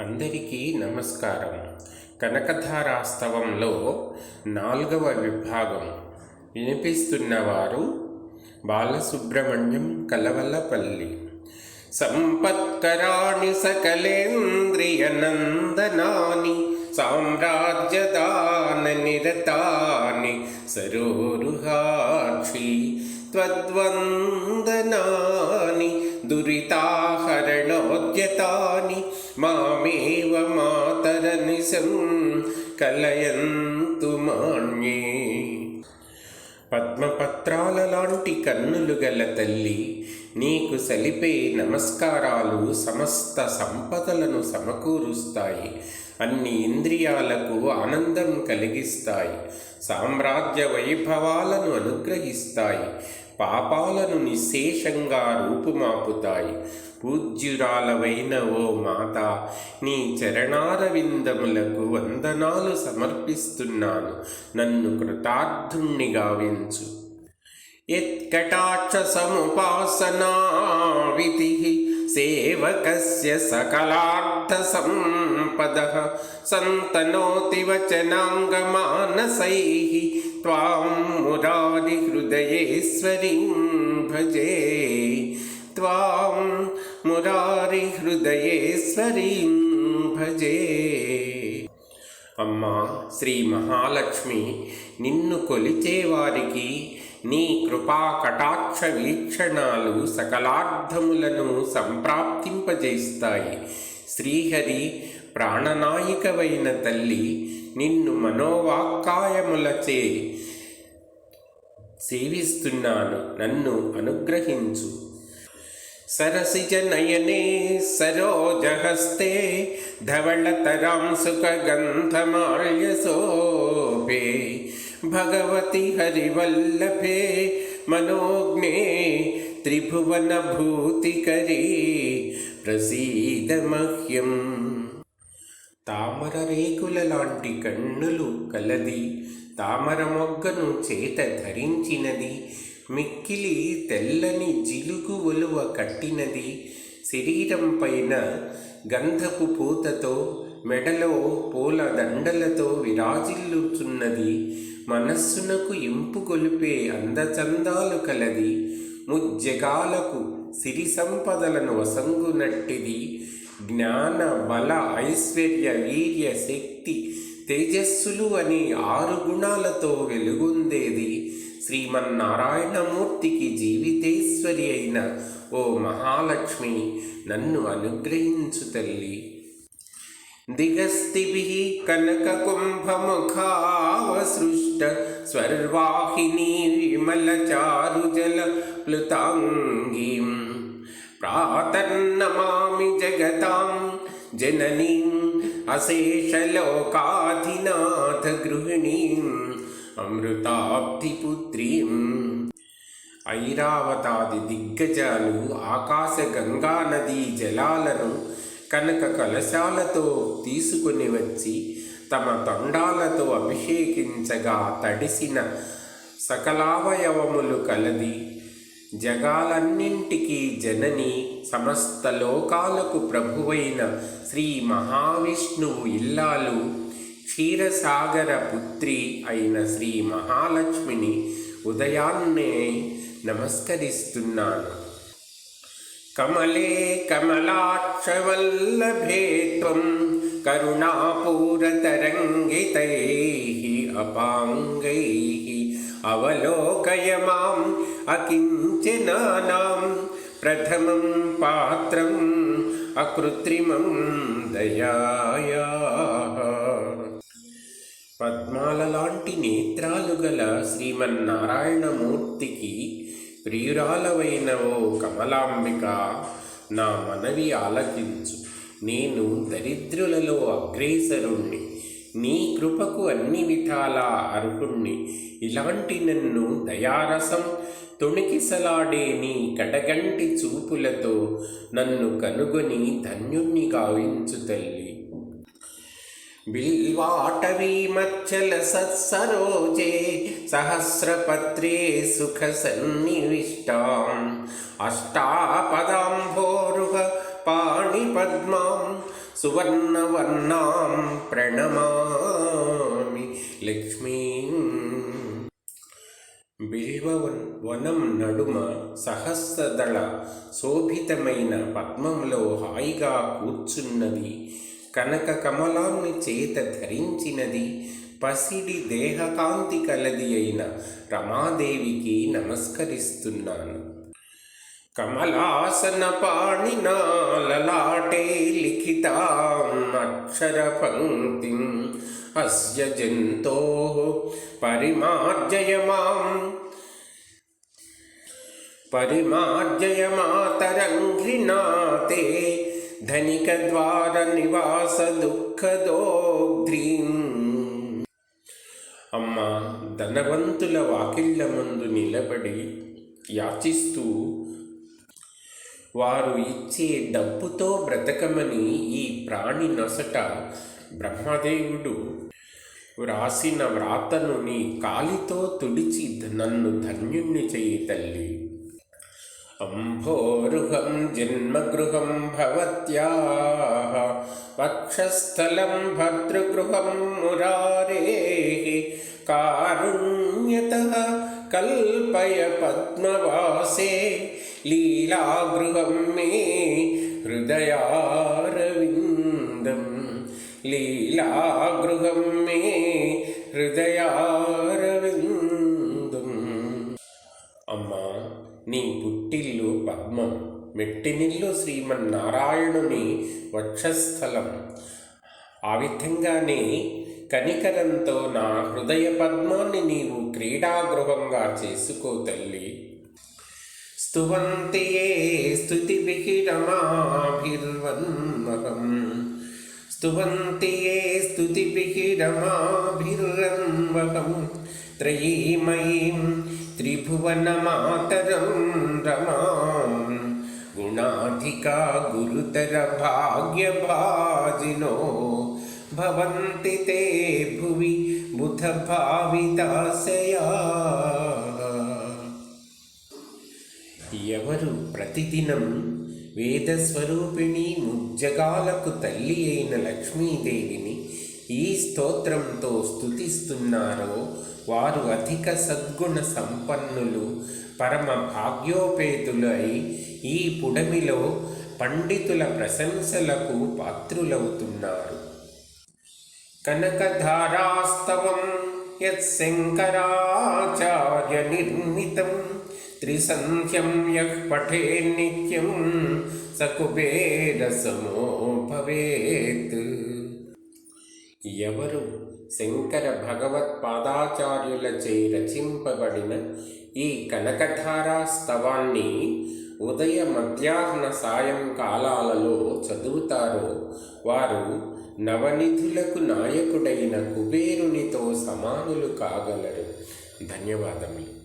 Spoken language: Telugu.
అందరికీ నమస్కారం. కనకధారాస్తవంలో నాలుగవ విభాగం వినిపిస్తున్నవారు బాలసుబ్రహ్మణ్యం కలవలపల్లి. సంపత్కరాణి సకలేంద్రియనందనాని సామ్రాజ్యదాన నిరతాని సరోరుహాక్షి త్వద్వందనాని దురిత మాతరనిశం కలయంతు మాణ్యే పద్మపత్రాల లాంటి కన్నులు గల తల్లి నీకు సలిపే నమస్కారాలు సమస్త సంపదలను సమకూరుస్తాయి అన్ని ఇంద్రియాలకు ఆనందం కలిగిస్తాయి సామ్రాజ్య వైభవాలను అనుగ్రహిస్తాయి పాపాలను నిశేషంగా రూపుమాపుతాయి పూజ్యురాలవైన ఓ మాత నీ చరణారవిందములకు వందనాలు సమర్పిస్తున్నాను. నన్ను కృతార్థుణ్ణి గావించు యత్కటాక్ష సముపాసనా విధి సేవకస్య సకలార్థ సంపద. సంతనోతి వచనాంగమానసైః. త్వాం మురారి హృదయేశ్వరీం భజే హృదయే మురారి భజే అమ్మా శ్రీ మహాలక్ష్మి నిన్ను కొలిచేవారికి నీ కృపా కటాక్ష వీక్షణాలు సకలార్థములను సంప్రాప్తింపజేస్తాయి శ్రీహరి ప్రాణనాయికవైన తల్లి నిన్ను మనోవాక్కాయములచే సేవిస్తున్నాను నన్ను అనుగ్రహించు సరసిజ నయనే సరోజహస్తే ధవళతరాం సుఖగంధమాల్యసోపే భగవతి హరివల్లభే మనోజ్ఞే త్రిభువనభూతికరీ ప్రసీద మహ్యం తామర రేకుల లాంటి కన్నులు కలది తామర మొగ్గను చేత ధరించినది మిక్కిలి తెల్లని జిలుగు ఒలువ కట్టినది శరీరం పైన గంధపు పూతతో మెడలో పూల దండలతో విరాజిల్లుచున్నది. మనస్సునకు ఇంపు గొలిపే అందచందాలు కలది. ముజ్జగాలకు సిరి సంపదలను వసంగునట్టిది జ్ఞాన బల ఐశ్వర్య వీర్య శక్తి తేజస్సులు అనే ఆరు గుణాలతో వెలుగొందేది. శ్రీమన్నారాయణమూర్తికి జీవితేశ్వరి అయిన ఓ మహాలక్ష్మి నన్ను అనుగ్రహించు తల్లి. దిగస్తిభిः కనకకుంభముఖావసృష్ట స్వర్వాహినీ విమలచారుజల ప్లుతాంగీం. ప్రాతర్నమామి జగతాం జననీం అశేషలోకాధినాథ గృహిణీం. అమృతాబ్ధిపుత్రీం ఐరావతాది దిగ్గజాలు ఆకాశ గంగా నదీ జలాలను కనక కలశాలతో తీసుకుని వచ్చి తమ తొండాలతో అభిషేకించగా తడిసిన సకలావయవములు కలది. జగాలన్నింటికీ జనని సమస్త లోకాలకు ప్రభువైన శ్రీ మహావిష్ణువు ఇల్లాలు క్షీరసాగర పుత్రి అయిన శ్రీ మహాలక్ష్మిని ఉదయాన్నే నమస్కరిస్తున్నాను. కమలే కమలాక్షవల్లభే త్వం కరుణాపూరతరంగితైः అపాంగైः అవలోకయ మాం అకించనానాం ప్రథమం పాత్రం అకృత్రిమం దయాయా పద్మాల లాంటి నేత్రాలు గల శ్రీమన్నారాయణమూర్తికి ప్రియురాలవైన ఓ కమలాంబిక నా మనవి ఆలకించు. నేను దరిద్రులలో అగ్రేసరుణ్ణి. నీ కృపకు అన్ని విధాలా అర్హుణ్ణి. ఇలాంటి నన్ను దయారసం తొణికిసలాడే నీ కడగంటి చూపులతో నన్ను కనుగొని ధన్యుణ్ణి గావించు తల్లి. బిల్వాటవీమచ్చల సత్సరోజే సహస్రపత్రే సుఖ సన్నివిష్టాం అష్టాపదాంభోరుహ పాణిపద్మాం సువర్ణవర్ణాం ప్రణమామి లక్ష్మీం బిల్వ వనం నడుమ సహస్రదళ శోభితమైన పద్మంలో హాయిగా కూర్చున్నది కనక కమలాన్ని చేత ధరించినది పసిడి దేహకాంతి కలది అయిన రమాదేవికి నమస్కరిస్తున్నాను. కమలాసన పాణినా లలాటే లిఖితాం అక్షర అస్య జంతో పరిమార్జయ మాం పరిమార్జయ మాతరంఘ్రినాతే ధనిక ద్వార నివాస దుఃఖదోగ్ధ్రీం అమ్మ ధనవంతుల వాకిళ్ళ ముందు నిలబడి యాచిస్తూ వారు ఇచ్చే డబ్బుతో బ్రతకమని ఈ ప్రాణి నొసట బ్రహ్మదేవుడు వ్రాసిన వ్రాతను నీ కాలితో తుడిచి నన్ను ధన్యుణ్ణి చేయి తల్లి. अम्भोरुहं जन्मगृहं भवत्याः वक्षस्थलं भद्रगृहं मुरारेः कारुण्यतः कल्पय पद्मवासे लीलागृहं मे हृदयारविन्दं लीलागृहं मे हृदयारविन्दम् अम्मा நீ పుట్టిల్లు మెట్టినిల్లు శ్రీమన్నారాయణుని వక్షస్థలం. ఆ విధంగానే కనికరంతో నా హృదయ పద్మాన్ని నీవు క్రీడాగృహంగా చేసుకో తల్లి. స్తువంతి ఏ స్తుతిభిः రమాభిర్వన్మహం స్తువంతి ఏ త్రయీమయీం త్రిభువనమాతరం రమాం. గుణాధికా గురుతర భాగ్యభాజినో భవంతి తే భువి బుధ భావితాశయా ఎవరు ప్రతిదినం వేదస్వరూపిణి ముజ్జగాలకు తల్లి అయిన లక్ష్మీదేవిని ఈ స్తోత్రంతో స్థుతిస్తున్నారో వారు అధిక సద్గుణ సంపన్నులు పరమ భాగ్యోపేతులై ఈ పుడమిలో పండితుల ప్రశంసలకు పాత్రులవుతున్నారు. కనకధారాస్తవం యత్శంకరాచార్య నిర్మితం త్రిసంఖ్యం యః పఠే నిత్యం స భవేత్ ఎవరు శంకర భగవత్పాదాచార్యులచే రచింపబడిన ఈ కనకధారా స్తవాన్ని ఉదయ మధ్యాహ్న సాయంకాలాలలో చదువుతారో వారు నవనిధులకు నాయకుడైన కుబేరునితో సమానులు కాగలరు. ధన్యవాదములు.